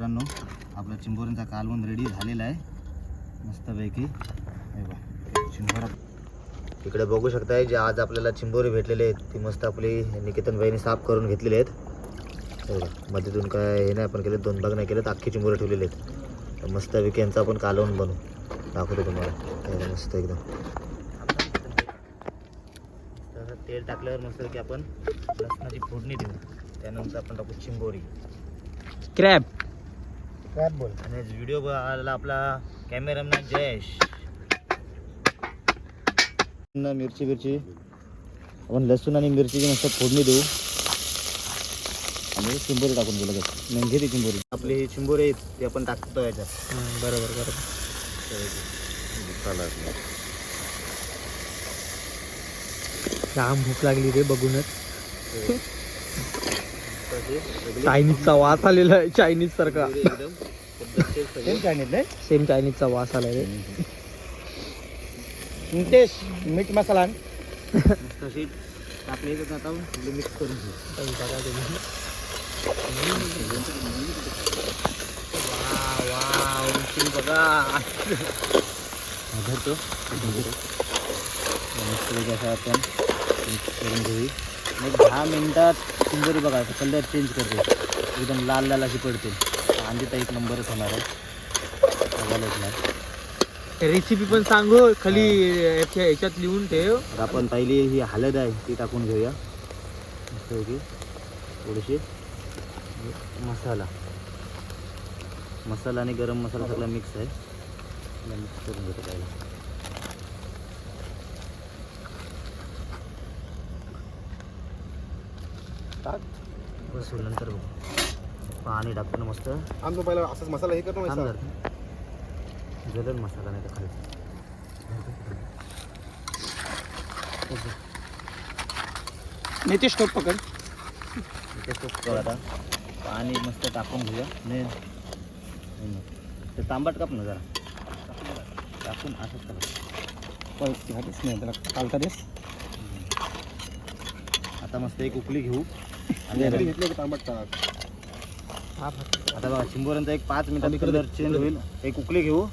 मित्रांनो आपला चिंबोऱ्यांचा कालवण रेडी झालेला आहे. मस्तपैकी. चिंबोरा. इकडे बघू शकताय जे आज आपल्याला चिंबोरी भेटलेले आहेत. ती मस्त आपली निकेतन बाईने साफ करून घेतलेले आहेत. बघा मध्येतून काय हे नाही आपण केले दोन भाग नाही केले तर अख्खी चिंबोरे ठेवलेले आहेत. तर मस्तपैकी यांचा आपण कालवण बनवू दाखवतो तुम्हाला. मस्त एकदम. तेल टाकल्यावर मस्त की आपण लसणाची फोडणी देऊ. त्यानंतर आपण टाकू चिंबोरी. क्रॅब. काय बोल आणि व्हिडिओ आला आपला कॅमेरामॅन जयेश. न मिरची मिरची. आपण लसूण आणि मिरचीची मस्त फोडणी देऊ. आणि चिंबोरी टाकून देऊ लगेच. मेंढी ती चिंबोरी. आपली ही चिंबोरी आहेत ती आपण टाकतो याच्यात. बरोबर बरोबर. जाम भूक लागली रे बघूनच. चायनीजचा वास आलेला आहे चायनीज सारखा. एकदम. सेम चायनीजचा वास आला रे. नितेश मीठ मसाला तशी टाकली तर आता मिक्स करून घेऊ. बघा. धरतो असं आपण मिक्स करून घेऊ. मग दहा मिनिटात चिंबोरी बघा कलर चेंज करते. एकदम लाल लाल अशी पडते. कांदी तर एक नंबरच होणार आहे. रेसिपी पण सांगू खाली याच्या- याच्यात लिहून ठेव. आपण पहिली ही हळद आहे ती टाकून घेऊया. थोडीशी. मसाला. मसाला आणि गरम मसाला सगळा मिक्स आहे. मिक्स करून घेतो पहिला बस नंतर बघू. पाणी टाकून मस्त. आमचं पहिला असंच मसाला हे करतो जरा. जलल मसाला नाही तर खाली नितेश टोप पकड. इथे खूप कर आता. पाणी मस्त टाकून घेऊया. नाही नाही. ते तांबट काप ना जरा. टाकून असंच करा. नाही त्याला कालता देस. आता मस्त एक उकळी घेऊ. आणि घेतलं की तांबट टाक. बघा चिंबोऱ्यांचा एक पाच मिनिटात चेंज होईल. एक उकळी घेऊ.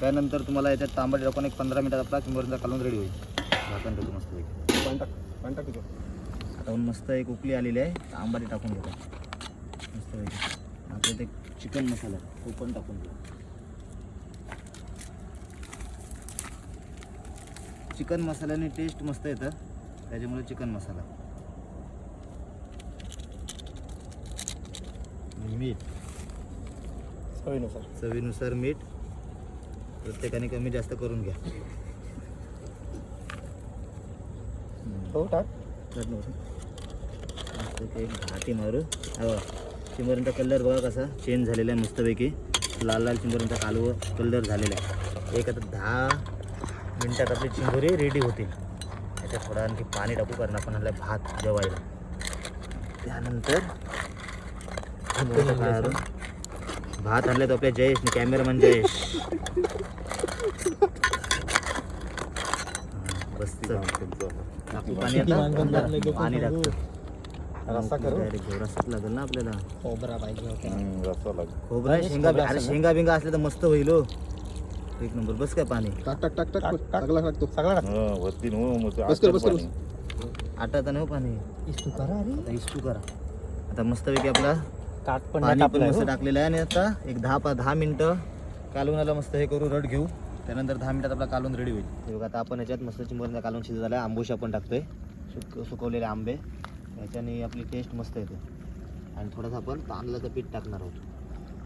त्यानंतर तुम्हाला याच्यात तांबट टाकून एक पंधरा मिनिटात आपला चिंबोऱ्यांचा कालून रेडी होईल. झाकण ठेवतो मस्त एक पाणी टाक पाणी टाक तिथं. आता मस्त एक उकळी आलेली आहे. आंबाटी टाकून घेतो मस्त आपलं ते चिकन मसाला तो पण टाकून घेऊ. चिकन मसाल्याने टेस्ट मस्त येतं. त्याच्यामुळे चिकन मसाला. मीठ. चवीनुसार. चवीनुसार मीठ. प्रत्येकाने कमी जास्त करून घ्या. हो टाक. मारू. हो चिंबोऱ्यांचा कलर बघा कसा चेंज झालेला आहे मस्तपैकी. लाल लाल चिंबोऱ्यांचा कालव कलर झालेला आहे. एक आता दहा मिनटात आपली चिंबोरी रेडी होतील. त्याच्यात थोडं आणखी पाणी टाकू कारण आपण आणलं भात जेवायला. त्यानंतर भात आणले तो आपल्या जयेशने कॅमेरामॅन जयेश. बस पाणी आता. पाणी टाकतं. रस्सा करू. डायरेक्ट घेऊ रस्साच लागेल ना आपल्याला. खोबरा पाहिजे खोबरा शेंगा अरे शेंगा बिंगा असले तर मस्त होईल हो. एक नंबर बस काय पाणी? टाक टाक टाक टाक सगळा टाकतो सगळा टाक. बस बस कर बस कर आटा तर नाही हो पाणी. इस्तू करा रे. आता इस्टू करा. आता मस्तपैकी आपला ताट पण पाणी नाही पण मस्त हो. टाकलेलं आहे आणि आता एक दहा पा दहा मिनटं कालवणाला मस्त हे करू रड घेऊ. त्यानंतर दहा मिनिटात आपला कालवण रेडी होईल. हे बघा आता आपण याच्यात मस्त चिंबरचा कालवण शिजत झाला आंबोशी आपण टाकतोय. सुक सुकवलेले आंबे. याच्याने आपली टेस्ट मस्त येते. आणि थोडंसं आपण तांदळाचं पीठ टाकणार आहोत.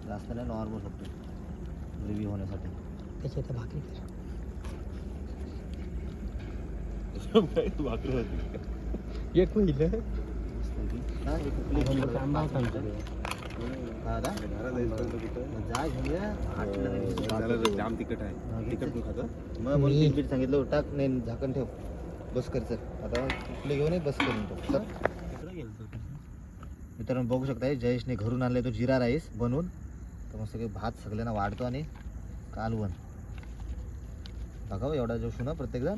जास्त नाही नॉर्मल फक्त. ग्रेव्ही होण्यासाठी. त्याच्यात भाकरी कर. एक. हा, उकळी मिनिटं. हा? मग जा घेऊया. जाम आहे. हा, खातं मग तीन पीठ सांगितलं टाक नाही झाकण ठेव. बस कर सर आता कुठले घेऊन ये, बस करून ठेव. चल. मित्रांनो बघू शकता जयेशने घरून आणले तो जिरा राईस बनवून. तर मस्त काही भात सगळ्यांना वाढतो आणि कालवण बघा हो, एवढा जोश ना प्रत्येकजण.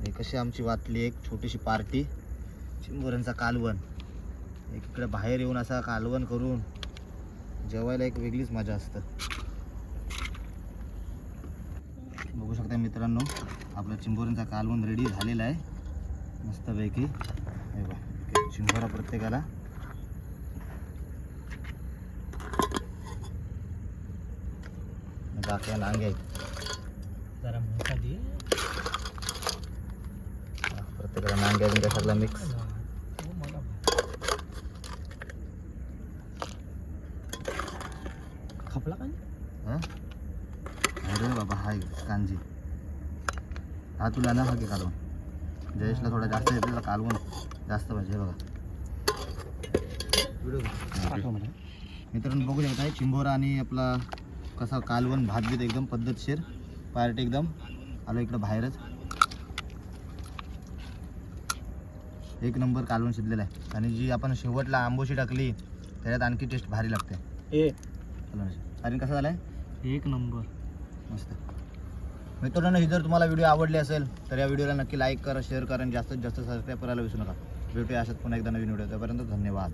हे कशी आमची वाटली एक छोटीशी पार्टी. चिंबोऱ्यांचा कालवण एक इकडे बाहेर येऊन असा कालवण करून जेवायला एक वेगळीच मजा असतं. बघू शकता मित्रांनो आपला चिंबोरींचा कालवण रेडी झालेला आहे. मस्तपैकी. हे एक चिंबोरा प्रत्येकाला. बाकी नांगे. आहेत जरा मोठा दे. प्रत्येकाला बिंग्या सगळा मिक्स खपला का हां अरे बाबा हाय कांजी हा तुला ना हा घे कालवण जयेशला थोडा जास्त येते कालवण जास्त पाहिजे बघा. मित्रांनो बघू शकता चिंबोरा आणि आपला कसा कालवण भात बीत एकदम पद्धतशीर पार्टी एकदम आलो इकडं बाहेरच एक नंबर कालवण शिजलेला आहे आणि जी आपण शेवटला आंबोशी टाकली त्याच्यात आणखी टेस्ट भारी लागते ए आणि कसा झाला आहे एक नंबर. मस्त. मित्रांनो ही जर तुम्हाला व्हिडिओ आवडली असेल तर या व्हिडिओला नक्की लाईक करा शेअर करा आणि जास्तीत जास्त सबस्क्राईब करायला विसरू नका. भेटूया अशात पुन्हा एकदा नवीन व्हिडिओ तोपर्यंत धन्यवाद.